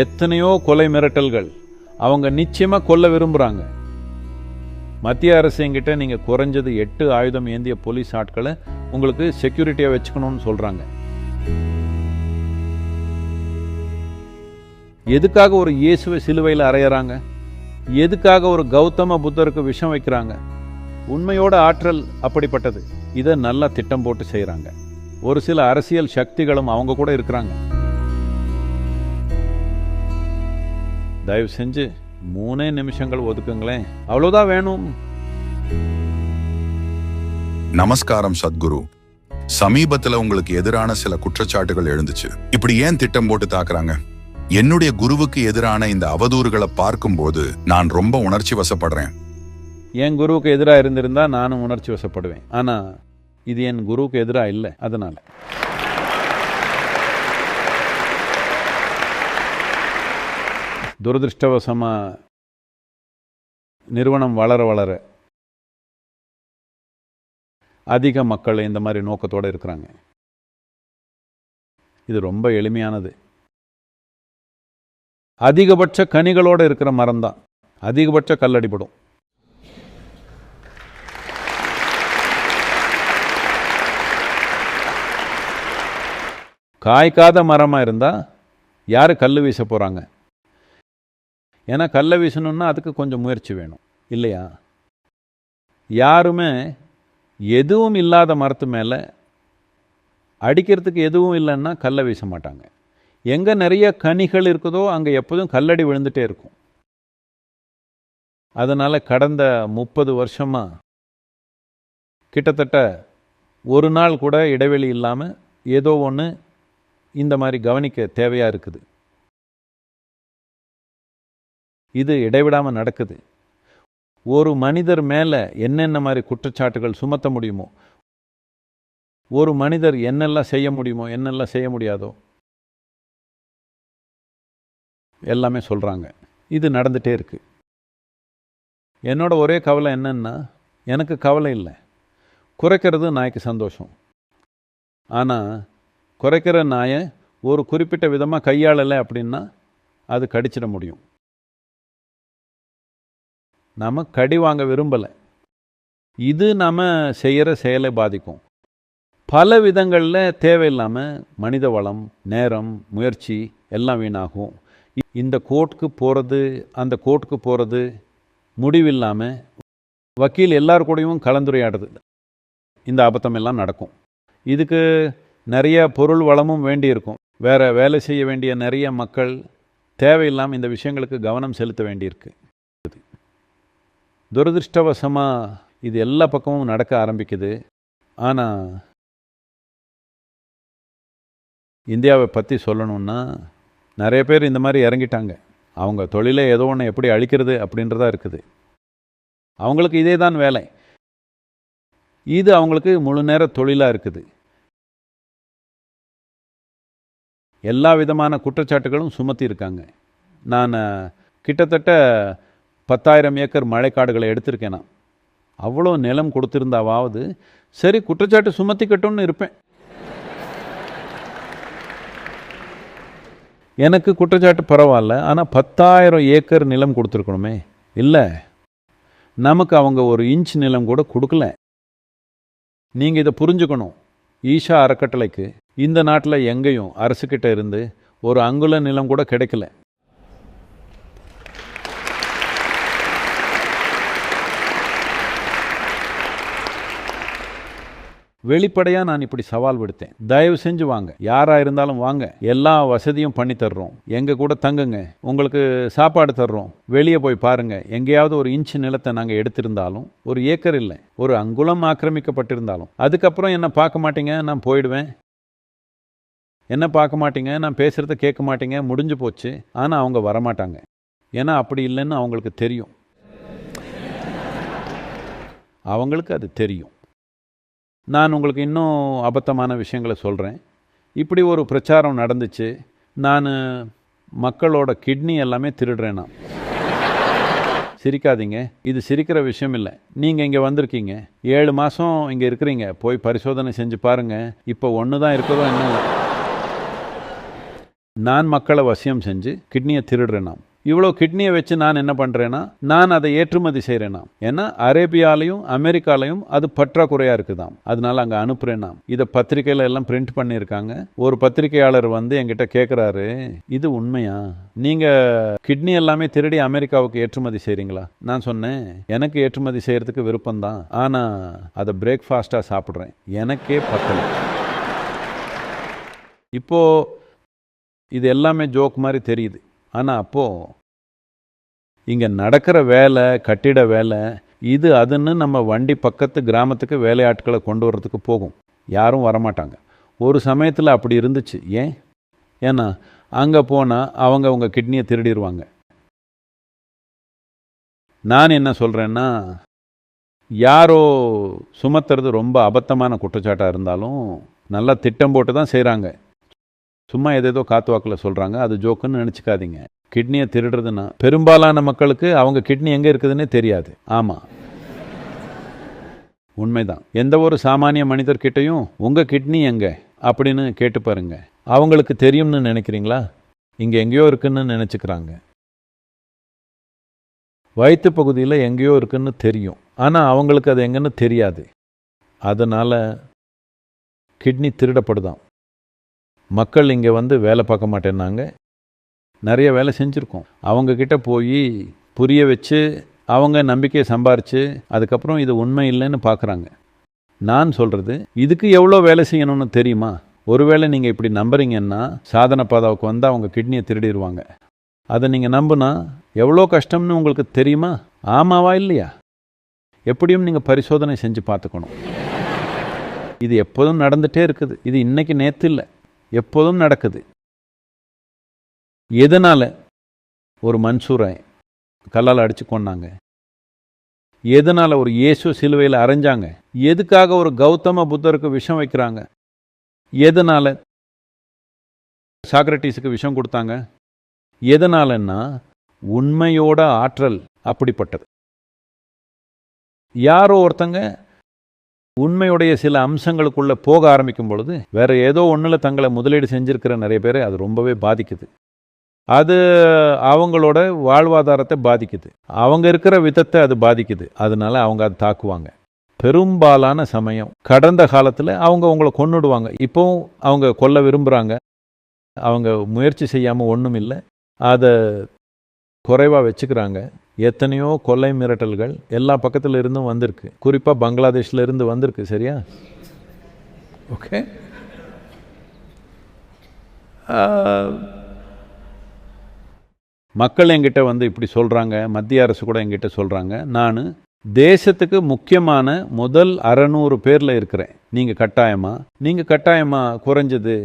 எத்தனையோ கொலை மிரட்டல்கள். அவங்க நிச்சயமாக கொல்ல விரும்புகிறாங்க மத்திய அரசு என்கிட்ட நீங்கள் குறைஞ்சது எட்டு ஆயுதம் ஏந்திய போலீஸ் ஆட்களை உங்களுக்கு செக்யூரிட்டியாக வச்சுக்கணும்னு சொல்கிறாங்க எதுக்காக ஒரு இயேசுவை சிலுவையில் அறையிறாங்க? எதுக்காக ஒரு கௌதம புத்தருக்கு விஷம் வைக்கிறாங்க? உண்மையோட ஆற்றல் அப்படிப்பட்டது. இதை நல்லா திட்டம் போட்டு செய்கிறாங்க ஒரு சில அரசியல் சக்திகளும் அவங்க கூட இருக்கிறாங்க. தயவு செஞ்சு மூணே நிமிஷங்கள் ஒதுக்குங்களேன். அவ்வளோதான் வேணும். நமஸ்காரம் சத்குரு. சமீபத்துல உங்களுக்கு எதிரான சில குற்றச்சாட்டுகள் எழுந்துச்சு. இப்படி ஏன் திட்டம் போட்டு தாக்குறாங்க? என்னுடைய குருவுக்கு எதிரான இந்த அவதூறுகளை பார்க்கும்போது நான் ரொம்ப உணர்ச்சி வசப்படுறேன். என் குருவுக்கு எதிராக இருந்திருந்தா நானும் உணர்ச்சி வசப்படுவேன். ஆனால் இது என் குருவுக்கு எதிராக இல்லை அதனால். துரதிருஷ்டவசமாக நிறுவனம் வளர வளர அதிக மக்கள் இந்த மாதிரி நோக்கத்தோடு இருக்கிறாங்க. இது ரொம்ப எளிமையானது. அதிகபட்ச கனிகளோடு இருக்கிற மரம் தான் அதிகபட்ச கல்லடிப்படும் காய்க்காத மரமாக இருந்தால் யார் கல் வீச போகிறாங்க ஏன்னா கல்லை வீசணுன்னா அதுக்கு கொஞ்சம் முயற்சி வேணும். இல்லையா? யாருமே எதுவும் இல்லாத மரத்து மேலே அடிக்கிறதுக்கு எதுவும் இல்லைன்னா கல்லை வீச மாட்டாங்க. எங்கே நிறைய கனிகள் இருக்குதோ அங்கே எப்போதும் கல்லடி விழுந்துட்டே இருக்கும். அதனால் கடந்த முப்பது வருஷமாக கிட்டத்தட்ட ஒரு நாள் கூட இடைவெளி இல்லாமல் ஏதோ ஒன்று இந்த மாதிரி கவனிக்க தேவையாக இருக்குது. இது இடைவிடாமல் நடக்குது. ஒரு மனிதர் மேலே என்னென்ன மாதிரி குற்றச்சாட்டுகள் சுமத்த முடியுமோ ஒரு மனிதர் என்னெல்லாம் செய்ய முடியுமோ என்னெல்லாம் செய்ய முடியாதோ எல்லாமே சொல்கிறாங்க இது நடந்துகிட்டே இருக்குது என்னோட ஒரே கவலை என்னன்னா எனக்கு கவலை இல்லை. குறைக்கிறது நாய்க்கு சந்தோஷம். ஆனால் குறைக்கிற நாயை ஒரு குறிப்பிட்ட விதமாக கையாளலை அப்படின்னா அது கடிச்சிட முடியும். நாம் கடி வாங்க விரும்பலை. இது நாம் செய்கிற செயலை பாதிக்கும். பல விதங்களில் தேவையில்லாமல் மனித வளம் நேரம் முயற்சி எல்லாம் வீணாகும். இ- இந்த கோர்ட்டுக்கு போகிறது அந்த கோர்ட்டுக்கு போகிறது முடிவில்லாமல் வக்கீல் எல்லார் கூடயும் கலந்துரையாடுது இந்த அபத்தம் எல்லாம் நடக்கும். இதுக்கு நிறைய பொருள் வளமும் வேண்டியிருக்கும். வேறு வேலை செய்ய வேண்டிய நிறைய மக்கள் தேவையில்லாமல் இந்த விஷயங்களுக்கு கவனம் செலுத்த வேண்டியிருக்கு. துரதிருஷ்டவசமாக இது எல்லா பக்கமும் நடக்க ஆரம்பிக்குது. ஆனால் இந்தியாவை பற்றி சொல்லணுன்னா நிறைய பேர் இந்த மாதிரி இறங்கிட்டாங்க. அவங்க தொழிலை ஏதோ ஒன்று எப்படி அழிக்கிறது அப்படின்றதா இருக்குது. அவங்களுக்கு இதே தான் வேலை. இது அவங்களுக்கு முழு நேர தொழிலாக இருக்குது. எல்லா விதமான குற்றச்சாட்டுகளும் சுமத்தி இருக்காங்க. நான் கிட்டத்தட்ட பத்தாயிரம் ஏக்கர் மழைக்காடுகளை எடுத்திருக்கேன்? நான் அவ்வளோ நிலம் கொடுத்துருந்தாவாவது சரி குற்றச்சாட்டு சுமத்திக்கட்டும்னு இருப்பேன். எனக்கு குற்றச்சாட்டு பரவாயில்ல ஆனால் பத்தாயிரம் ஏக்கர் நிலம் கொடுத்துருக்கணுமே. இல்லை நமக்கு அவங்க ஒரு இன்ச் நிலம் கூட கொடுக்கல. நீங்கள் இதை புரிஞ்சுக்கணும். ஈஷா அறக்கட்டளைக்கு இந்த நாட்டில் எங்கேயும் அரசுக்கிட்ட இருந்து ஒரு அங்குல நிலம் கூட கிடைக்கல. வெளிப்படையாக நான் இப்படி சவால் விடுத்தேன். தயவு செஞ்சு வாங்க. யாராக இருந்தாலும் வாங்க. எல்லா வசதியும் பண்ணி தர்றோம். எங்கள் கூட தங்குங்க. உங்களுக்கு சாப்பாடு தர்றோம். வெளியே போய் பாருங்கள் எங்கேயாவது ஒரு இன்ச் நிலத்தை நாங்கள் எடுத்திருந்தாலும் ஒரு ஏக்கர் இல்லை. ஒரு அங்குலம் ஆக்கிரமிக்கப்பட்டிருந்தாலும். அதுக்கப்புறம் என்ன பார்க்க மாட்டீங்க? நான் போயிடுவேன். என்ன பார்க்க மாட்டீங்க? நான் பேசுகிறத கேட்க மாட்டீங்க. முடிஞ்சு போச்சு. ஆனால் அவங்க வரமாட்டாங்க. ஏன்னா அப்படி இல்லைன்னு அவங்களுக்கு தெரியும். அவங்களுக்கு அது தெரியும். நான் உங்களுக்கு இன்னும் அபத்தமான விஷயங்களை சொல்கிறேன் இப்படி ஒரு பிரச்சாரம் நடந்துச்சு. நான் மக்களோட கிட்னி எல்லாமே திருடுறேன் நான். சிரிக்காதீங்க. இது சிரிக்கிற விஷயம் இல்லை. நீங்கள் இங்கே வந்திருக்கீங்க. ஏழு மாதம் இங்கே இருக்கிறீங்க. போய் பரிசோதனை செஞ்சு பாருங்கள் இப்போ ஒன்று தான் இருக்கிறதோ என்ன நான் மக்களை வசியம் செஞ்சு கிட்னியை திருடுறேனாம் இவ்வளோ கிட்னியை வச்சு நான் என்ன பண்ணுறேன்னா நான் அதை ஏற்றுமதி செய்கிறேனாம் ஏன்னா அரேபியாலையும் அமெரிக்காலையும் அது பற்றாக்குறையாக இருக்குதாம். அதனால அங்கே அனுப்புகிறேனாம் இதை பத்திரிக்கையில் எல்லாம் பிரிண்ட் பண்ணியிருக்காங்க. ஒரு பத்திரிகையாளர் வந்து என்கிட்ட கேட்குறாரு இது உண்மையா? நீங்கள் கிட்னி எல்லாமே திருடி அமெரிக்காவுக்கு ஏற்றுமதி செய்கிறீங்களா நான் சொன்னேன் எனக்கு ஏற்றுமதி செய்கிறதுக்கு விருப்பம்தான். ஆனால் அதை பிரேக்ஃபாஸ்ட்டாக சாப்பிட்றேன். எனக்கே பத்தலை. இப்போது இது எல்லாமே ஜோக் மாதிரி தெரியுது. ஆனால் அப்போது இங்கே நடக்கிற வேலை கட்டிட வேலை இது அதுன்னு நம்ம வண்டி பக்கத்து கிராமத்துக்கு வேலையாட்களை கொண்டு வர்றதுக்கு போகும். யாரும் வரமாட்டாங்க. ஒரு சமயத்தில் அப்படி இருந்துச்சு. ஏன்? ஏன்னா அங்கே போனால் அவங்க அவங்க கிட்னியை திருடிடுவாங்க நான் என்ன சொல்கிறேன்னா யாரோ சுமத்துறது ரொம்ப அபத்தமான குற்றச்சாட்டாக இருந்தாலும் நல்லா திட்டம் போட்டு தான் செய்கிறாங்க சும்மா எதேதோ காற்று வாக்கில் சொல்கிறாங்க அது ஜோக்குன்னு நினச்சிக்காதீங்க. கிட்னியை திருடுறதுன்னா பெரும்பாலான மக்களுக்கு அவங்க கிட்னி எங்கே இருக்குதுன்னே தெரியாது. ஆமாம் உண்மைதான். எந்த ஒரு சாமானிய மனிதர்கிட்டையும் உங்கள் கிட்னி எங்கே? அப்படின்னு கேட்டு பாருங்க. அவங்களுக்கு தெரியும்னு நினைக்கிறீங்களா? இங்கே எங்கேயோ இருக்குன்னு நினச்சிக்கிறாங்க. வயிற்று பகுதியில் எங்கேயோ இருக்குன்னு தெரியும். ஆனால் அவங்களுக்கு அது எங்கன்னு தெரியாது. அதனால் கிட்னி திருடப்படுதாம் மக்கள் இங்கே வந்து வேலை பார்க்க மாட்டேன்னாங்க. நிறைய வேலை செஞ்சுருக்கோம். அவங்கக்கிட்ட போய் புரிய வச்சு அவங்க நம்பிக்கையை சம்பாரித்து அதுக்கப்புறம் இது உண்மை இல்லைன்னு பார்க்குறாங்க. நான் சொல்கிறது இதுக்கு எவ்வளோ வேலை செய்யணும்னு தெரியுமா? ஒருவேளை நீங்கள் இப்படி நம்புறீங்கன்னா சாதன பாதாவுக்கு வந்து அவங்க கிட்னியை திருடிடுவாங்க அதை நீங்கள் நம்புனா எவ்வளோ கஷ்டம்னு உங்களுக்கு தெரியுமா? ஆமாவா இல்லையா? எப்படியும் நீங்கள் பரிசோதனை செஞ்சு பார்த்துக்கணும். இது எப்போதும் நடந்துகிட்டே இருக்குது. இது இன்றைக்கி நேற்று இல்லை. எப்போதும் நடக்குது. எதனால்? ஒரு மன்சூரை கல்லால் அடித்து கொண்டாங்க எதனால்? ஒரு இயேசு சிலுவையில் அரைஞ்சாங்க. எதுக்காக ஒரு கௌதம புத்தருக்கு விஷம் வைக்கிறாங்க? எதனால்? சாக்ரட்டிஸுக்கு விஷம் கொடுத்தாங்க? எதனாலன்னா உண்மையோட ஆற்றல் அப்படிப்பட்டது. யாரோ ஒருத்தங்க உண்மையுடைய சில அம்சங்களுக்குள்ள போக ஆரம்பிக்கும் பொழுது வேற ஏதோ ஒன்றில் தங்களை முதலீடு செஞ்சிருக்கிற நிறைய பேரை அது ரொம்பவே பாதிக்குது. அது அவங்களோட வாழ்வாதாரத்தை பாதிக்குது. அவங்க இருக்கிற விதத்தை அது பாதிக்குது. அதனால அவங்க அதை தாக்குவாங்க. பெரும்பாலான சமயம் கடந்த காலத்தில் அவங்க உங்களை கொண்டுடுவாங்க இப்போவும் அவங்க கொல்ல விரும்புகிறாங்க அவங்க முயற்சி செய்யாமல் ஒன்றும் இல்லை அதை குறைவாக வச்சுக்கிறாங்க. எத்தனையோ கொலை மிரட்டல்கள் எல்லா பக்கத்தில் இருந்தும் வந்திருக்கு. குறிப்பாக பங்களாதேஷில் இருந்து வந்திருக்கு சரியா? ஓகே மக்கள் என்கிட்ட வந்து இப்படி சொல்கிறாங்க மத்திய அரசு கூட என்கிட்ட சொல்கிறாங்க நான் தேசத்துக்கு முக்கியமான முதல் அறநூறு பேரில் இருக்கிறேன். நீங்கள் கட்டாயமாக நீங்கள் கட்டாயமாக குறைஞ்சது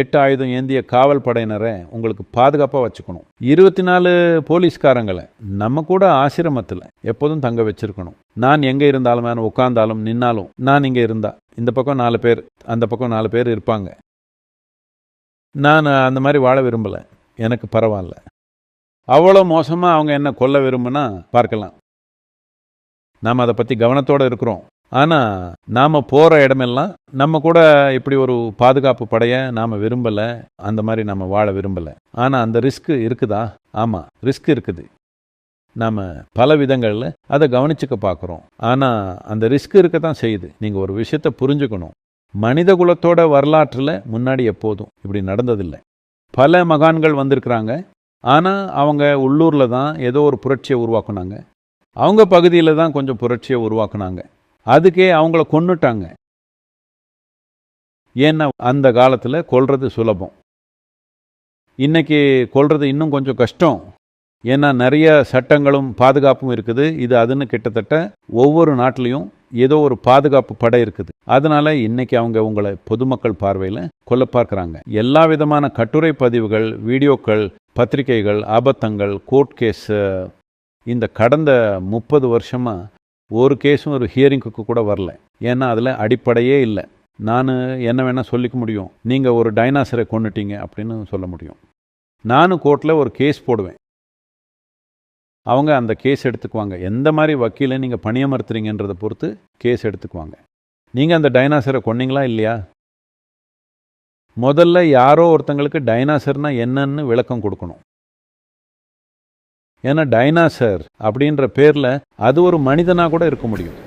எட்டு ஆயுதம் ஏந்திய காவல் படையினரை உங்களுக்கு பாதுகாப்பாக வச்சுக்கணும். இருபத்தி நாலு போலீஸ்காரங்களை நம்ம கூட ஆசிரமத்தில் எப்போதும் தங்க வச்சுருக்கணும். நான் எங்கே இருந்தாலும் நான் உட்காந்தாலும் நின்னாலும் நான் இங்கே இருந்தா இந்த பக்கம் நாலு பேர் அந்த பக்கம் நாலு பேர் இருப்பாங்க. நான் அந்த மாதிரி வாழ விரும்பலை. எனக்கு பரவாயில்ல. அவ்வளோ மோசமாக அவங்க என்ன கொல்ல விரும்புனா பார்க்கலாம். நாம் அதை பற்றி கவனத்தோடு இருக்கிறோம். ஆனால் நாம் போகிற இடமெல்லாம் நம்ம கூட இப்படி ஒரு பாதுகாப்பு படையை நாம் விரும்பலை அந்த மாதிரி நம்ம வாழ விரும்பலை. ஆனால் அந்த ரிஸ்க்கு இருக்குதா? ஆமாம் ரிஸ்க் இருக்குது. நாம் பல விதங்களில் அதை கவனிச்சுக்க பார்க்குறோம் ஆனால் அந்த ரிஸ்க் இருக்க தான் செய்யுது. நீங்கள் ஒரு விஷயத்தை புரிஞ்சுக்கணும். மனித குலத்தோட வரலாற்றில் முன்னாடி எப்போதும் இப்படி நடந்ததில்லை. பல மகான்கள் வந்திருக்கிறாங்க. ஆனால் அவங்க உள்ளூரில் தான் ஏதோ ஒரு புரட்சியை உருவாக்குனாங்க. அவங்க பகுதியில் தான் கொஞ்சம் புரட்சியை உருவாக்குனாங்க. அதுக்கே அவங்கள கொன்னுட்டாங்க. ஏன்னா அந்த காலத்தில் கொள்வது சுலபம். இன்றைக்கி கொள்வது இன்னும் கொஞ்சம் கஷ்டம். ஏன்னா நிறைய சட்டங்களும் பாதுகாப்பும் இருக்குது. இது அதுன்னு கிட்டத்தட்ட ஒவ்வொரு நாட்டிலையும் ஏதோ ஒரு பாதுகாப்பு படை இருக்குது. அதனால் இன்றைக்கி அவங்க உங்களை பொதுமக்கள் பார்வையில் கொல்ல பார்க்குறாங்க. எல்லா விதமான கட்டுரை பதிவுகள் வீடியோக்கள் பத்திரிகைகள் ஆபத்தங்கள் கோர்ட் கேஸ் இந்த கடந்த முப்பது வருஷமாக ஒரு கேஸும் ஒரு ஹியரிங்க்கு கூட வரல. ஏன்னா அதில் அடிப்படையே இல்லை. நான் என்ன வேணால் சொல்லிக்க முடியும். நீங்கள் ஒரு டைனாசரை கொண்டுட்டீங்க அப்படின்னு சொல்ல முடியும். நானும் கோர்ட்டில் ஒரு கேஸ் போடுவேன். அவங்க அந்த கேஸ் எடுத்துக்குவாங்க. எந்த மாதிரி வக்கீலை நீங்கள் பணியமர்த்துறீங்கன்றதை பொறுத்து கேஸ் எடுத்துக்குவாங்க. நீங்கள் அந்த டைனாசரை கொன்னீங்களா இல்லையா? முதல்ல யாரோ ஒருத்தங்களுக்கு டைனாசர்னால் என்னன்னு விளக்கம் கொடுக்கணும். ஏன்னா டைனாசர் அப்படின்ற பேரில் அது ஒரு மனிதனாக கூட இருக்க முடியும்.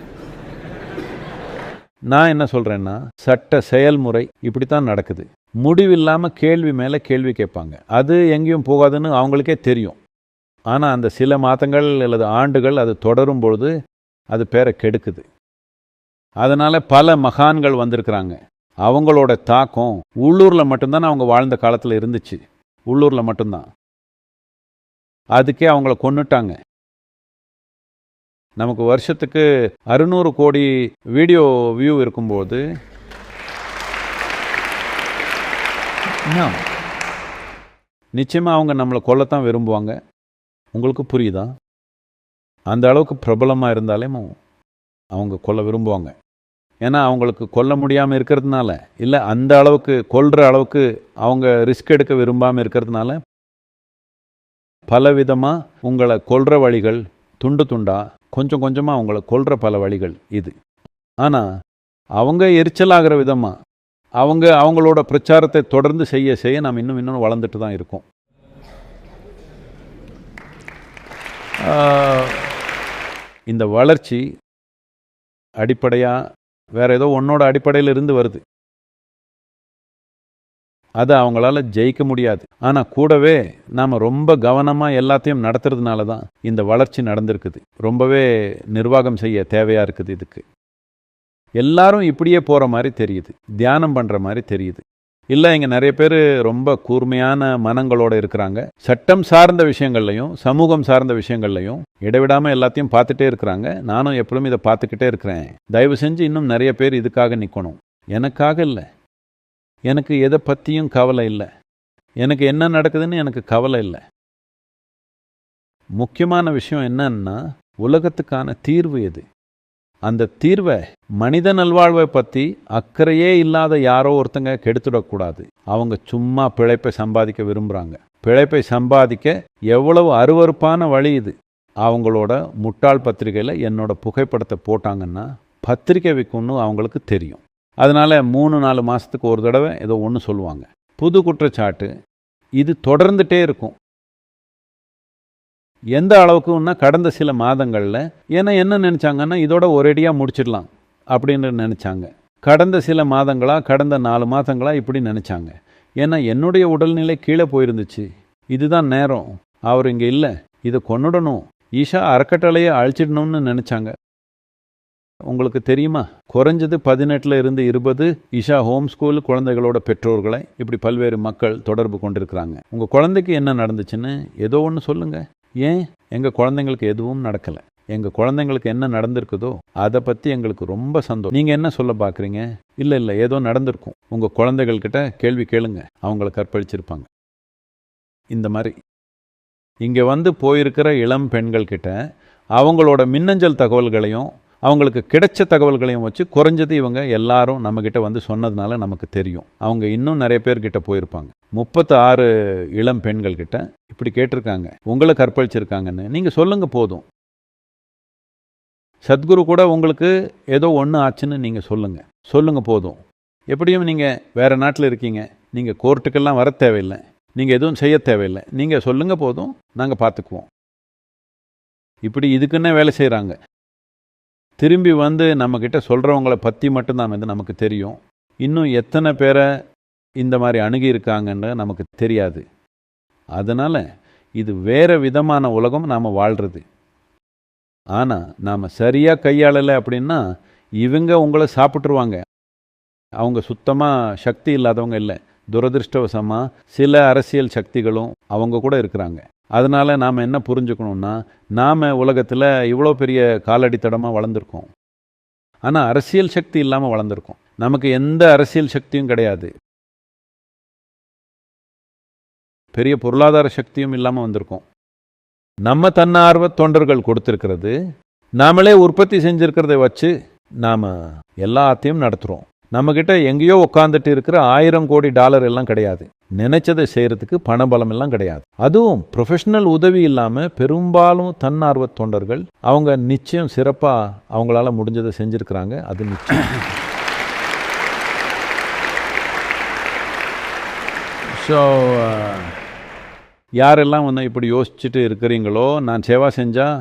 நான் என்ன சொல்கிறேன்னா சட்ட செயல்முறை இப்படி தான் நடக்குது. முடிவில்லாமல் கேள்வி மேலே கேள்வி கேட்பாங்க. அது எங்கேயும் போகாதுன்னு அவங்களுக்கே தெரியும். ஆனால் அந்த சில மாதங்கள் அல்லது ஆண்டுகள் அது தொடரும் பொழுது அது பேரை கெடுக்குது. அதனால் பல மகான்கள் வந்திருக்கிறாங்க. அவங்களோட தாக்கம் உள்ளூரில் மட்டும்தான் அவங்க வாழ்ந்த காலத்தில் இருந்துச்சு. உள்ளூரில் மட்டும்தான். அதுக்கே அவங்கள கொன்னுட்டாங்க. நமக்கு வருஷத்துக்கு அறுநூறு கோடி வீடியோ வியூ இருக்கும்போது நிச்சயமாக அவங்க நம்மளை கொல்லத்தான் விரும்புவாங்க. உங்களுக்கு புரியுதா? அந்த அளவுக்கு பிரபலமாக இருந்தாலே அவங்க கொல்ல விரும்புவாங்க. ஏன்னா அவங்களுக்கு கொல்ல முடியாமல் இருக்கிறதுனால இல்லை அந்த அளவுக்கு கொல்ற அளவுக்கு அவங்க ரிஸ்க் எடுக்க விரும்பாமல் இருக்கிறதுனால பலவிதமாக உங்களை கொல்ற வழிகள் துண்டு துண்டா கொஞ்சம் கொஞ்சமாக அவங்கள கொல்ற பல வழிகள் இது. ஆனால் அவங்க எரிச்சலாகிற விதமாக அவங்க அவங்களோட பிரச்சாரத்தை தொடர்ந்து செய்ய செய்ய நாம் இன்னும் இன்னும் வளர்ந்துட்டு தான் இருக்கோம். இந்த வளர்ச்சி அடிப்படையாக வேறு ஏதோ ஒன்னோட அடிப்படையில் இருந்து வருது. அதை அவங்களால ஜெயிக்க முடியாது. ஆனால் கூடவே நாம் ரொம்ப கவனமாக எல்லாத்தையும் நடத்துறதுனால தான் இந்த வளர்ச்சி நடந்திருக்குது. ரொம்பவே நிர்வாகம் செய்ய தேவையாக இருக்குது இதுக்கு. எல்லாரும் இப்படியே போகிற மாதிரி தெரியுது. தியானம் பண்ணுற மாதிரி தெரியுது. இல்லை இங்கே நிறைய பேர் ரொம்ப கூர்மையான மனங்களோடு இருக்கிறாங்க. சட்டம் சார்ந்த விஷயங்கள்லையும் சமூகம் சார்ந்த விஷயங்கள்லையும் இடைவிடாமல் எல்லாத்தையும் பார்த்துட்டே இருக்கிறாங்க. நானும் எப்பளும் இதை பார்த்துக்கிட்டே இருக்கிறேன். தயவு செஞ்சு இன்னும் நிறைய பேர் இதுக்காக நிற்கணும் எனக்காக இல்லை. எனக்கு எதை பற்றியும் கவலை இல்லை. எனக்கு என்ன நடக்குதுன்னு எனக்கு கவலை இல்லை. முக்கியமான விஷயம் என்னன்னா உலகத்துக்கான தீர்வு எது? அந்த தீர்வை மனித நல்வாழ்வை பற்றி அக்கறையே இல்லாத யாரோ ஒருத்தங்க கெடுத்துடக்கூடாது. அவங்க சும்மா பிழைப்பை சம்பாதிக்க விரும்புகிறாங்க பிழைப்பை சம்பாதிக்க எவ்வளவு அருவருப்பான வழி இது? அவங்களோட முட்டாள் பத்திரிகையில் என்னோட புகைப்படத்தை போட்டாங்கன்னா பத்திரிக்கை விற்கும்னு அவங்களுக்கு தெரியும். அதனால மூணு நாலு மாதத்துக்கு ஒரு தடவை ஏதோ ஒன்று சொல்லுவாங்க. புது குற்றச்சாட்டு. இது தொடர்ந்துட்டே இருக்கும். எந்த அளவுக்குன்னா கடந்த சில மாதங்களில் ஏன்னா என்ன நினச்சாங்கன்னா இதோட ஒரேடியாக முடிச்சிடலாம் அப்படின்னு நினச்சாங்க. கடந்த சில மாதங்களா கடந்த நாலு மாதங்களாக இப்படி நினச்சாங்க. ஏன்னா என்னுடைய உடல்நிலை கீழே போயிருந்துச்சு. இதுதான் நேரம். அவர் இங்கே இல்லை. இதை கொண்டுடணும் ஈஷா அறக்கட்டளையை அழிச்சிடணும்னு நினச்சாங்க. உங்களுக்கு தெரியுமா? குறைஞ்சது பதினெட்டில் இருந்து இருபது இஷா ஹோம் ஸ்கூல் குழந்தைகளோட பெற்றோர்களை இப்படி பல்வேறு மக்கள் தொடர்பு கொண்டிருக்கிறாங்க. உங்கள் குழந்தைக்கு என்ன நடந்துச்சுன்னு ஏதோ ஒன்று சொல்லுங்கள் ஏன்? எங்கள் குழந்தைங்களுக்கு எதுவும் நடக்கலை. எங்கள் குழந்தைங்களுக்கு என்ன நடந்திருக்குதோ அதை பற்றி எங்களுக்கு ரொம்ப சந்தோஷம். நீங்கள் என்ன சொல்ல பார்க்குறீங்க இல்லை இல்லை ஏதோ நடந்திருக்கும். உங்கள் குழந்தைகள்கிட்ட கேள்வி கேளுங்க. அவங்கள கற்பழிச்சிருப்பாங்க. இந்த மாதிரி. இங்கே வந்து போயிருக்கிற இளம் பெண்கள்கிட்ட அவங்களோட மின்னஞ்சல் தகவல்களையும் அவங்களுக்கு கிடைச்ச தகவல்களையும் வச்சு குறைஞ்சது இவங்க எல்லாரும் நம்மக்கிட்ட வந்து சொன்னதுனால நமக்கு தெரியும். அவங்க இன்னும் நிறைய பேர்கிட்ட போயிருப்பாங்க. முப்பத்து ஆறு இளம் பெண்கள்கிட்ட இப்படி கேட்டிருக்காங்க. உங்களை கற்பழிச்சிருக்காங்கன்னு. நீங்கள் சொல்லுங்கள் போதும். சத்குரு கூட உங்களுக்கு ஏதோ ஒன்று ஆச்சுன்னு நீங்கள் சொல்லுங்கள் சொல்லுங்கள் போதும். எப்படியும் நீங்கள் வேறு நாட்டில் இருக்கீங்க. நீங்கள் கோர்ட்டுக்கெல்லாம் வர தேவையில்லை. நீங்கள் எதுவும் செய்ய தேவையில்லை. நீங்கள் சொல்லுங்கள் போதும். நாங்கள் பார்த்துக்குவோம் இப்படி இதுக்குன்னே வேலை செய்கிறாங்க திரும்பி வந்து நம்மக்கிட்ட சொல்கிறவங்கள பற்றி மட்டும்தான் வந்து நமக்கு தெரியும். இன்னும் எத்தனை பேரை இந்த மாதிரி அணுகி இருக்காங்கன்னு நமக்கு தெரியாது. அதனால் இது வேறு விதமான உலகம் நாம் வாழ்கிறது ஆனால் நாம் சரியாக கையாளலை அப்படின்னா இவங்க உங்களை சாப்பிட்ருவாங்க அவங்க சுத்தமாக சக்தி இல்லாதவங்க இல்லை. துரதிருஷ்டவசமாக சில அரசியல் சக்திகளும் அவங்க கூட இருக்கிறாங்க. அதனால் நாம் என்ன புரிஞ்சுக்கணும்னா நாம் உலகத்தில் இவ்வளோ பெரிய காலடித்தடமாக வளர்ந்துருக்கோம். ஆனால் அரசியல் சக்தி இல்லாமல் வளர்ந்துருக்கோம். நமக்கு எந்த அரசியல் சக்தியும் கிடையாது. பெரிய பொருளாதார சக்தியும் இல்லாமல் வந்திருக்கோம். நம்ம தன்னார்வ தொண்டர்கள் கொடுத்துருக்கிறது நாமளே உற்பத்தி செஞ்சுருக்கிறத வச்சு நாம் எல்லாத்தையும் நடத்துகிறோம் நம்மக்கிட்ட எங்கேயோ உட்காந்துட்டு இருக்கிற ஆயிரம் கோடி டாலர் எல்லாம் கிடையாது. நினைச்சதை செய்யறதுக்கு பணபலம் எல்லாம் கிடையாது. அதுவும் ப்ரொஃபஷனல் உதவி இல்லாமல் பெரும்பாலும் தன்னார்வ தொண்டர்கள் அவங்க நிச்சயம் சிறப்பாக அவங்களால முடிஞ்சதை செஞ்சுருக்கிறாங்க. அது நிச்சயம். ஸோ யாரெல்லாம் வந்து இப்படி யோசிச்சுட்டு இருக்கிறீங்களோ நான் சேவா செஞ்சால்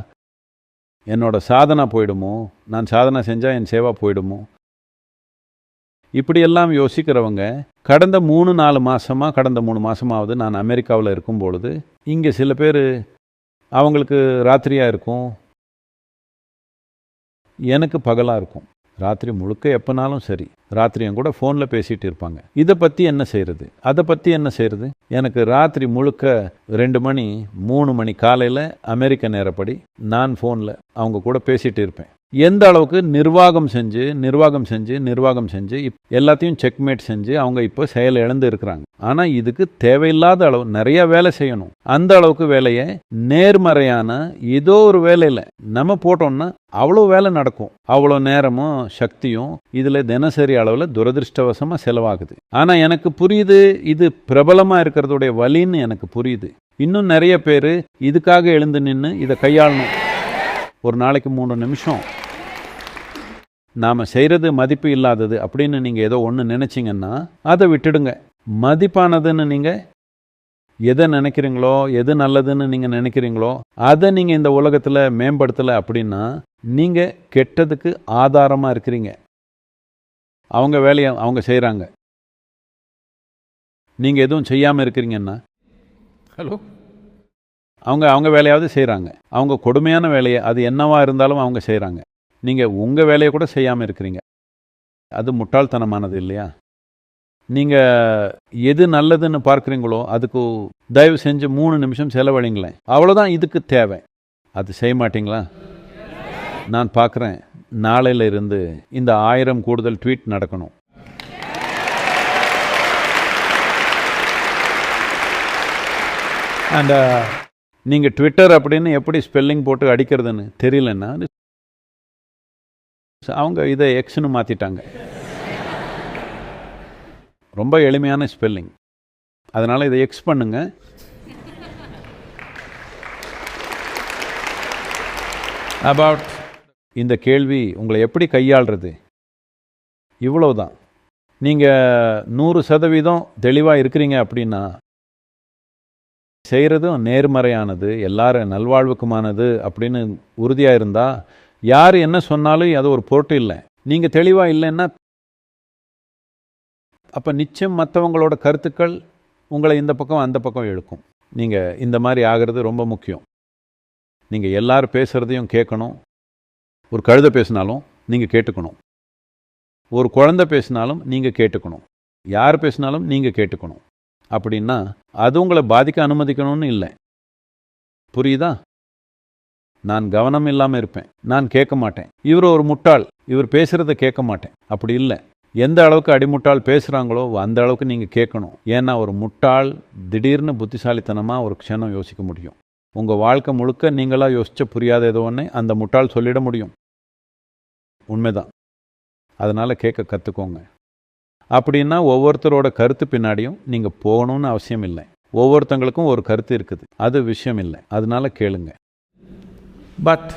என்னோட சாதனா போயிடுமோ நான் சாதனா செஞ்சால் என் சேவா போயிடுமோ இப்படியெல்லாம் யோசிக்கிறவங்க கடந்த மூணு நாலு மாதமாக கடந்த மூணு மாதமாவது நான் அமெரிக்காவில் இருக்கும் பொழுது இங்கே சில பேர் அவங்களுக்கு ராத்திரியாக இருக்கும். எனக்கு பகலாக இருக்கும். ராத்திரி முழுக்க எப்போனாலும் சரி. ராத்திரியும் கூட ஃபோனில் பேசிகிட்டு இருப்பாங்க. இதை பற்றி என்ன செய்கிறது அதை பற்றி என்ன செய்கிறது எனக்கு ராத்திரி முழுக்க ரெண்டு மணி மூணு மணி காலையில் அமெரிக்க நேரப்படி நான் ஃபோனில் அவங்க கூட பேசிகிட்டு இருப்பேன். எந்த அளவுக்கு நிர்வாகம் செஞ்சு நிர்வாகம் செஞ்சு நிர்வாகம் செஞ்சு இப் எல்லாத்தையும் செக்மேட் செஞ்சு அவங்க இப்போ செயல் இழந்து இருக்கிறாங்க. ஆனால் இதுக்கு தேவையில்லாத அளவு நிறைய வேலை செய்யணும். அந்த அளவுக்கு வேலையை நேர்மறையான ஏதோ ஒரு வேலையில் நம்ம போட்டோம்னா அவ்வளோ வேலை நடக்கும். அவ்வளோ நேரமும் சக்தியும் இதில் தினசரி அளவில் துரதிருஷ்டவசமாக செலவாகுது. ஆனால் எனக்கு புரியுது இது பிரபலமாக இருக்கிறதுடைய வலின்னு எனக்கு புரியுது. இன்னும் நிறைய பேர் இதுக்காக எழுந்து நின்று இதை கையாளணும். ஒரு நாளைக்கு மூணு நிமிஷம். நாம் செய்கிறது மதிப்பு இல்லாதது அப்படின்னு நீங்கள் ஏதோ ஒன்று நினச்சிங்கன்னா அதை விட்டுடுங்க. மதிப்பானதுன்னு நீங்கள் எதை நினைக்கிறீங்களோ எது நல்லதுன்னு நீங்கள் நினைக்கிறீங்களோ அதை நீங்கள் இந்த உலகத்தில் மேம்படுத்தலை அப்படின்னா நீங்கள் கெட்டதுக்கு ஆதாரமாக இருக்கிறீங்க. அவங்க வேலையை அவங்க செய்கிறாங்க நீங்கள் எதுவும் செய்யாமல் இருக்கிறீங்கன்னா ஹலோ அவங்க அவங்க வேலையாவது செய்கிறாங்க அவங்க கொடுமையான வேலையை அது என்னவா இருந்தாலும் அவங்க செய்கிறாங்க நீங்கள் உங்கள் வேலையை கூட செய்யாமல் இருக்கிறீங்க. அது முட்டாள்தனமானது இல்லையா? நீங்கள் எது நல்லதுன்னு பார்க்குறீங்களோ அதுக்கு தயவு செஞ்சு மூணு நிமிஷம் செலவழிங்களேன். அவ்வளோதான் இதுக்கு தேவை. அது செய்ய மாட்டிங்களா? நான் பார்க்குறேன். நாளையில இருந்து இந்த ஆயிரம் கூடுதல் ட்வீட் நடக்கணும். அண்ட் நீங்கள் ட்விட்டர் அப்படின்னு எப்படி ஸ்பெல்லிங் போட்டு அடிக்கிறதுன்னு தெரியலன்னா அவங்க இதை எக்ஸ்னு மாற்றிட்டாங்க ரொம்ப எளிமையான ஸ்பெல்லிங் அதனால் இதை எக்ஸ் பண்ணுங்க. அபவுட் இந்த கேள்வி உங்களை எப்படி கையாளுறது? இவ்வளோ தான் நீங்கள் நூறு சதவீதம் தெளிவாக இருக்கிறீங்க அப்படின்னா செய்கிறதும் நேர்மறையானது எல்லாரும் நல்வாழ்வுக்குமானது அப்படின்னு உறுதியாக இருந்தால் யார் என்ன சொன்னாலும் அது ஒரு பொருட்டு இல்லை. நீங்கள் தெளிவாக இல்லைன்னா அப்போ நிச்சயம் மற்றவங்களோட கருத்துக்கள் உங்களை இந்த பக்கம் அந்த பக்கம் எடுக்கும் நீங்கள் இந்த மாதிரி ஆகிறது ரொம்ப முக்கியம். நீங்கள் எல்லாரும் பேசுகிறதையும் கேட்கணும். ஒரு கழுதை பேசினாலும் நீங்கள் கேட்டுக்கணும். ஒரு குழந்தை பேசினாலும் நீங்கள் கேட்டுக்கணும். யார் பேசினாலும் நீங்கள் கேட்டுக்கணும். அப்படின்னா அது உங்களை பாதிக்க அனுமதிக்கணும்னு இல்லை. புரியுதா? நான் கவனம் இல்லாமல் இருப்பேன். நான் கேட்க மாட்டேன். இவர் ஒரு முட்டாள். இவர் பேசுகிறத கேட்க மாட்டேன். அப்படி இல்லை. எந்த அளவுக்கு அடிமுட்டாள் பேசுகிறாங்களோ அந்த அளவுக்கு நீங்கள் கேட்கணும். ஏன்னா ஒரு முட்டாள் திடீர்னு புத்திசாலித்தனமாக ஒரு க்ஷணம் யோசிக்க முடியும். உங்கள் வாழ்க்கை முழுக்க நீங்களாக யோசிச்ச புரியாத ஏதோ ஒன்று அந்த முட்டாள் சொல்லிட முடியும். உண்மைதான். அதனால் கேட்க கற்றுக்கோங்க அப்படின்னா ஒவ்வொருத்தரோட கருத்து பின்னாடியும் நீங்கள் போகணும்னு அவசியம் இல்லை. ஒவ்வொருத்தங்களுக்கும் ஒரு கருத்து இருக்குது. அது விஷயம் இல்லை. அதனால கேளுங்க. பட்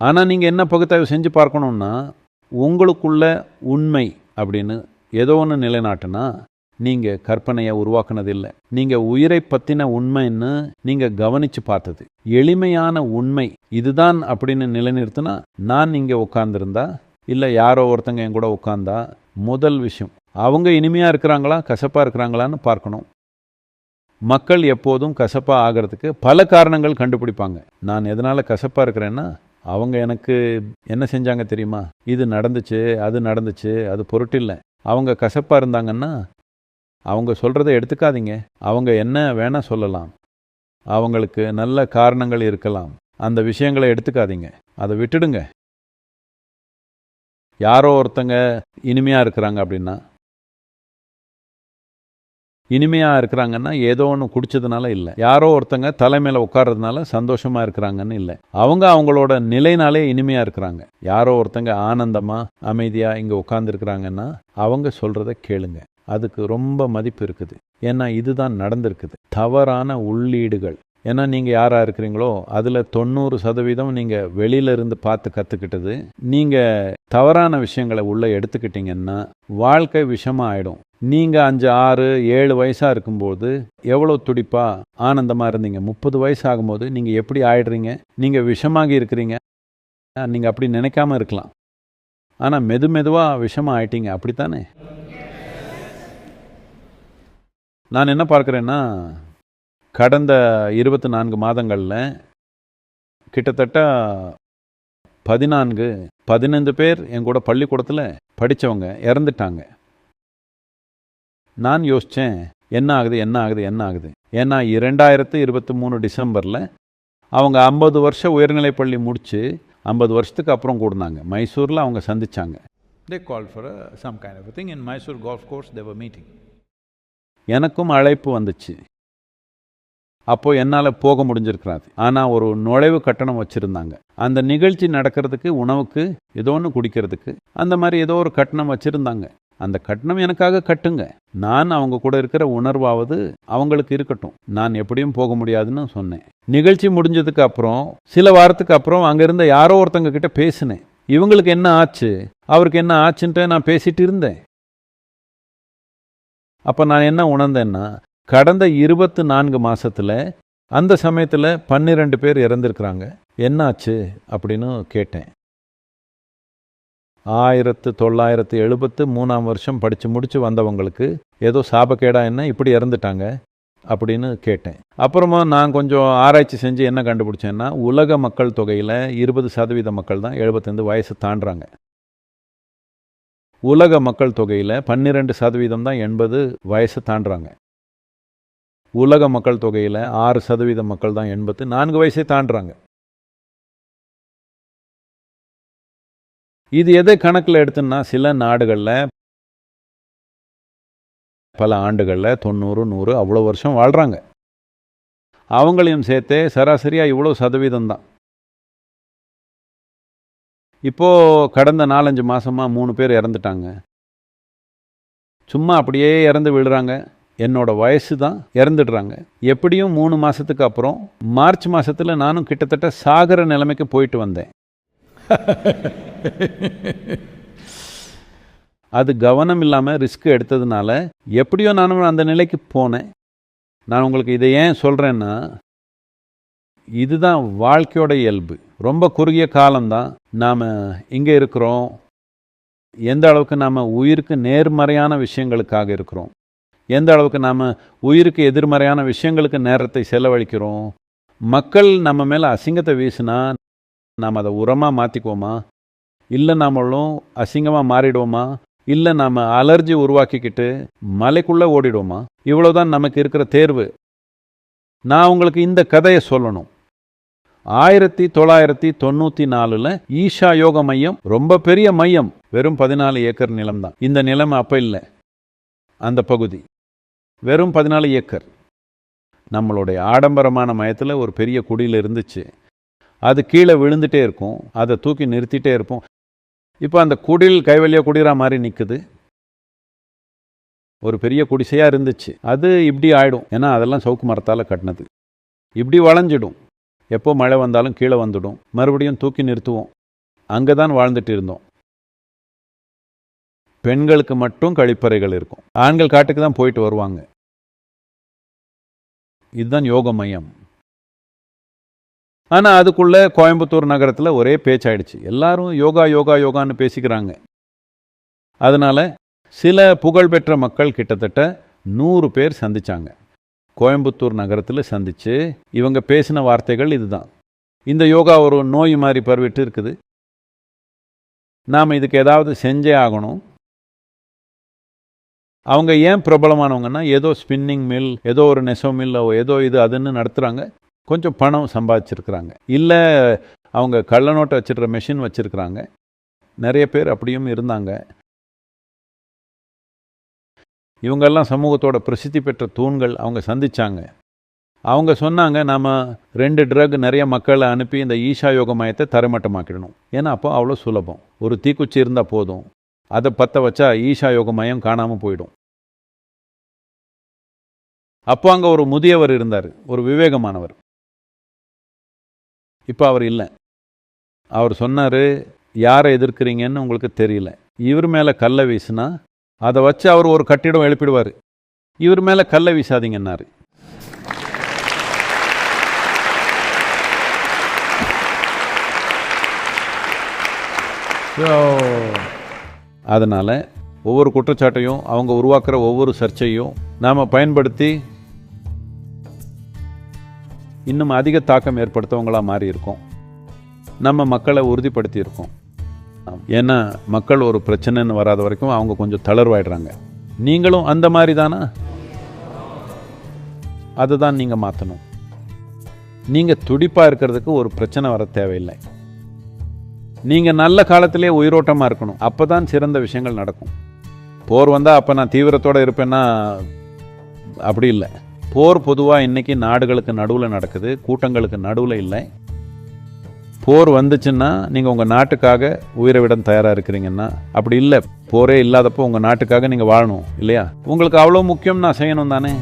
ஆனால் நீங்கள் என்ன பகுத்தாய்வு செஞ்சு பார்க்கணுன்னா உங்களுக்குள்ள உண்மை அப்படின்னு ஏதோ ஒன்று நிலைநாட்டுனா நீங்கள் கற்பனையை உருவாக்குனதில்லை. நீங்கள் உயிரை பற்றின உண்மைன்னு நீங்கள் கவனித்து பார்த்தது. எளிமையான உண்மை இதுதான் அப்படின்னு நிலைநிறுத்தினா நான் இங்கே உட்காந்துருந்தா இல்லை யாரோ ஒருத்தங்க என் கூட உட்காந்தா முதல் விஷயம். அவங்க இனிமையாக இருக்கிறாங்களா கசப்பாக இருக்கிறாங்களான்னு பார்க்கணும். மக்கள் எப்போதும் கசப்பாக ஆகிறதுக்கு பல காரணங்கள் கண்டுபிடிப்பாங்க. நான் எதனால் கசப்பாக இருக்கிறேன்னா அவங்க எனக்கு என்ன செஞ்சாங்க தெரியுமா? இது நடந்துச்சு அது நடந்துச்சு அது பொருட்டில்லை அவங்க கசப்பாக இருந்தாங்கன்னா அவங்க சொல்கிறத எடுத்துக்காதீங்க. அவங்க என்ன வேணால் சொல்லலாம். அவங்களுக்கு நல்ல காரணங்கள் இருக்கலாம். அந்த விஷயங்களை எடுத்துக்காதீங்க. அதை விட்டுடுங்க. யாரோ ஒருத்தங்க இனிமையாக இருக்கிறாங்க அப்படின்னா இனிமையாக இருக்கிறாங்கன்னா ஏதோ ஒன்று குடிச்சதுனால இல்லை. யாரோ ஒருத்தங்க தலைமையில் உட்கார்றதுனால சந்தோஷமாக இருக்கிறாங்கன்னு இல்லை. அவங்க அவங்களோட நிலைனாலே இனிமையாக இருக்கிறாங்க. யாரோ ஒருத்தங்க ஆனந்தமாக அமைதியாக இங்கே உட்காந்துருக்குறாங்கன்னா அவங்க சொல்கிறத கேளுங்க. அதுக்கு ரொம்ப மதிப்பு இருக்குது. ஏன்னா இதுதான் நடந்திருக்குது. தவறான உள்ளீடுகள். ஏன்னா நீங்கள் யாராக இருக்கிறீங்களோ அதில் தொண்ணூறு சதவீதம் நீங்கள் வெளியில இருந்து பார்த்து கற்றுக்கிட்டது நீங்கள் தவறான விஷயங்களை உள்ளே எடுத்துக்கிட்டீங்கன்னா வாழ்க்கை விஷமாக ஆகிடும் நீங்கள் அஞ்சு ஆறு ஏழு வயசாக இருக்கும்போது எவ்வளோ துடிப்பாக ஆனந்தமாக இருந்தீங்க. முப்பது வயசு ஆகும்போது நீங்கள் எப்படி ஆயிடுறீங்க? நீங்கள் விஷமாகி இருக்கிறீங்க. நீங்கள் அப்படி நினைக்காம இருக்கலாம். ஆனால் மெது மெதுவாக விஷமாக ஆயிட்டீங்க. அப்படித்தானே? நான் என்ன பார்க்குறேன்னா கடந்த இருபத்தி நான்கு மாதங்களில் கிட்டத்தட்ட பதினான்கு பதினைந்து பேர் என் கூட பள்ளிக்கூடத்தில் படித்தவங்க இறந்துட்டாங்க. நான் யோசித்தேன் என்ன ஆகுது என்ன ஆகுது என்ன ஆகுது? ஏன்னா இரண்டாயிரத்து இருபத்தி மூணு டிசம்பரில் அவங்க ஐம்பது வருஷம் உயர்நிலைப் பள்ளி முடித்து ஐம்பது வருஷத்துக்கு அப்புறம் கூடினாங்க. மைசூரில் அவங்க சந்திச்சாங்க. They call for some kind of thing in Mysore golf course Thevar meeting எனக்கும் அழைப்பு வந்துச்சு. அப்போது என்னால் போக முடிஞ்சிருக்கிறாது ஆனால் ஒரு நுழைவு கட்டணம் வச்சுருந்தாங்க. அந்த நிகழ்ச்சி நடக்கிறதுக்கு உணவுக்கு ஏதோ ஒன்று குடிக்கிறதுக்கு அந்த மாதிரி ஏதோ ஒரு கட்டணம் வச்சுருந்தாங்க. அந்த கட்டணம் எனக்காக கட்டுங்க. நான் அவங்க கூட இருக்கிற உணர்வாவது அவங்களுக்கு இருக்கட்டும். நான் எப்படியும் போக முடியாதுன்னு சொன்னேன். நிகழ்ச்சி முடிஞ்சதுக்கு அப்புறம் சில வாரத்துக்கு அப்புறம் அங்கே இருந்த யாரோ ஒருத்தங்க கிட்ட பேசினேன். இவங்களுக்கு என்ன ஆச்சு? அவருக்கு என்ன ஆச்சுன்ட்டு நான் பேசிட்டு இருந்தேன். அப்போ நான் என்ன உணர்ந்தேன்னா கடந்த இருபத்து நான்கு மாதத்தில் அந்த சமயத்தில் பன்னிரெண்டு பேர் இறந்துருக்குறாங்க. என்னாச்சு அப்படின்னு கேட்டேன். ஆயிரத்து தொள்ளாயிரத்து எழுபத்து மூணாம் வருஷம் படித்து முடித்து வந்தவங்களுக்கு ஏதோ சாபக்கேடா என்ன இப்படி இறந்துட்டாங்க அப்படின்னு கேட்டேன். அப்புறமா நான் கொஞ்சம் ஆராய்ச்சி செஞ்சு என்ன கண்டுபிடிச்சேன்னா உலக மக்கள் தொகையில் இருபது சதவீத மக்கள் தான் எழுபத்தைந்து வயசு தாண்டுறாங்க. உலக மக்கள் தொகையில் பன்னிரெண்டு சதவீதம் தான் எண்பது வயசு தாண்டுறாங்க. உலக மக்கள் தொகையில் ஆறு சதவீத மக்கள் தான் எண்பத்து நான்கு வயசை தாண்டுறாங்க. இது எதை கணக்கில் எடுத்துன்னா சில நாடுகளில் பல ஆண்டுகளில் தொண்ணூறு நூறு அவ்வளோ வருஷம் வாழ்கிறாங்க அவங்களையும் சேர்த்தே சராசரியாக இவ்வளோ சதவீதம் தான். இப்போது கடந்த நாலஞ்சு மாதமாக மூணு பேர் இறந்துட்டாங்க. சும்மா அப்படியே இறந்து விழுறாங்க. என்னோட வயசு தான் இறந்துடுறாங்க. எப்படியும் மூணு மாதத்துக்கு அப்புறம் மார்ச் மாதத்தில் நானும் கிட்டத்தட்ட சாகர நிலைமைக்கு போயிட்டு வந்தேன். அது கவனம் இல்லாமல் ரிஸ்க் எடுத்ததுனால எப்படியோ நானும் அந்த நிலைக்கு போனேன். நான் உங்களுக்கு இதை ஏன் சொல்கிறேன்னா இதுதான் வாழ்க்கையோட இயல்பு. ரொம்ப குறுகிய காலம்தான் நாம் இங்கே இருக்கிறோம். எந்த அளவுக்கு நாம் உயிருக்கு நேர்மறையான விஷயங்களுக்காக இருக்கிறோம். எந்த அளவுக்கு நாம் உயிருக்கு எதிர்மறையான விஷயங்களுக்கு நேரத்தை செலவழிக்கிறோம்? மக்கள் நம்ம மேலே அசிங்கத்தை வீசினா நாம் அதை உரமாக மாற்றிக்குவோமா இல்லை நாமளும் அசிங்கமாக மாறிடுவோமா? இல்லை நாம் அலர்ஜி உருவாக்கிக்கிட்டு மலைக்குள்ளே ஓடிடுவோமா? இவ்வளோதான் நமக்கு இருக்கிற தேர்வு. நான் உங்களுக்கு இந்த கதையை சொல்லணும். ஆயிரத்தி தொள்ளாயிரத்தி தொண்ணூற்றி நாலில் ஈஷா யோக மையம் ரொம்ப பெரிய மையம். வெறும் பதினாலு ஏக்கர் நிலம் தான் இந்த நிலம் அப்போ இல்லை. அந்த பகுதி. வெறும் பதினாலு ஏக்கர். நம்மளுடைய ஆடம்பரமான மயத்தில் ஒரு பெரிய குடியில் இருந்துச்சு. அது கீழே விழுந்துட்டே இருக்கும். அதை தூக்கி நிறுத்திட்டே இருப்போம். இப்போ அந்த குடில் கைவலியாக குடிரா மாதிரி நிற்குது ஒரு பெரிய குடிசையாக இருந்துச்சு. அது இப்படி ஆகிடும் ஏன்னா அதெல்லாம் சவுக்கு மரத்தால் கட்டினது. இப்படி வளைஞ்சிடும். எப்போ மழை வந்தாலும் கீழே வந்துடும். மறுபடியும் தூக்கி நிறுத்துவோம். அங்கே தான் வாழ்ந்துட்டு இருந்தோம். பெண்களுக்கு மட்டும் கழிப்பறைகள் இருக்கும். ஆண்கள் காட்டுக்கு தான் போயிட்டு வருவாங்க. இதுதான் யோக மையம். ஆனால் அதுக்குள்ளே கோயம்புத்தூர் நகரத்தில் ஒரே பேச்சாயிடுச்சு. எல்லாரும் யோகா யோகா யோகான்னு பேசிக்கிறாங்க. அதனால் சில புகழ்பெற்ற மக்கள் கிட்டத்தட்ட நூறு பேர் சந்திச்சாங்க. கோயம்புத்தூர் நகரத்தில் சந்தித்து இவங்க பேசின வார்த்தைகள் இதுதான். இந்த யோகா ஒரு நோய் மாதிரி பரவிட்டு இருக்குது. நாம் இதுக்கு ஏதாவது செஞ்சே ஆகணும். அவங்க ஏன் பிரபலமானவங்கன்னா ஏதோ ஸ்பின்னிங் மில் ஏதோ ஒரு நெசோ மில்லோ ஏதோ இது அதுன்னு நடத்துகிறாங்க கொஞ்சம் பணம் சம்பாதிச்சிருக்கிறாங்க. இல்லை அவங்க கள்ள நோட்டை வச்சிடுற மெஷின் வச்சுருக்கிறாங்க. நிறைய பேர் அப்படியும் இருந்தாங்க. இவங்கெல்லாம் சமூகத்தோட பிரசித்தி பெற்ற தூண்கள் அவங்க சந்தித்தாங்க அவங்க சொன்னாங்க நாம் ரெண்டு ட்ரக் நிறைய மக்களை அனுப்பி இந்த ஈஷா யோக மையத்தை தரைமட்டமாக்கிடணும். ஏன்னா அப்போ அவ்வளோ சுலபம். ஒரு தீக்குச்சி இருந்தால் போதும். அதை பற்ற வச்சா ஈஷா யோக மயம் காணாமல் போயிடும். அப்போ அங்கே ஒரு முதியவர் இருந்தார் ஒரு விவேகமானவர். இப்போ அவர் இல்லை. அவர் சொன்னார் யாரை எதிர்க்கிறீங்கன்னு உங்களுக்கு தெரியல. இவர் மேலே கல்லை வீசினா அதை வச்சு அவர் ஒரு கட்டிடம் எழுப்பிடுவார். இவர் மேலே கல்லை வீசாதீங்கன்னாரு. ஸோ அதனால் ஒவ்வொரு குற்றச்சாட்டையும் அவங்க உருவாக்குற ஒவ்வொரு சர்ச்சையும் நாம் பயன்படுத்தி இன்னும் அதிக தாக்கம் ஏற்படுத்தவங்களாக மாறி இருக்கோம். நம்ம மக்களை உறுதிப்படுத்தியிருக்கோம் ஏன்னா மக்கள் ஒரு பிரச்சனைன்னு வராத வரைக்கும் அவங்க கொஞ்சம் தளர்வாயிடுறாங்க. நீங்களும் அந்த மாதிரி தானா? அதை தான் நீங்கள் மாற்றணும் நீங்கள் துடிப்பாக இருக்கிறதுக்கு ஒரு பிரச்சனை வர தேவையில்லை. நீங்கள் நல்ல காலத்திலே உயிரோட்டமாக இருக்கணும். அப்போ தான் சிறந்த விஷயங்கள் நடக்கும். போர் வந்தால் அப்போ நான் தீவிரத்தோடு இருப்பேன்னா அப்படி இல்லை. போர் பொதுவாக இன்றைக்கி நாடுகளுக்கு நடுவில் நடக்குது. கூட்டங்களுக்கு நடுவில் இல்லை. போர் வந்துச்சுன்னா நீங்கள் உங்கள் நாட்டுக்காக உயிரை விட தயாராக இருக்கிறீங்கன்னா அப்படி இல்லை. போரே இல்லாதப்போ உங்கள் நாட்டுக்காக நீங்கள் வாழணும் இல்லையா? உங்களுக்கு அவ்வளோ முக்கியம் நான் செய்யணும் தானே?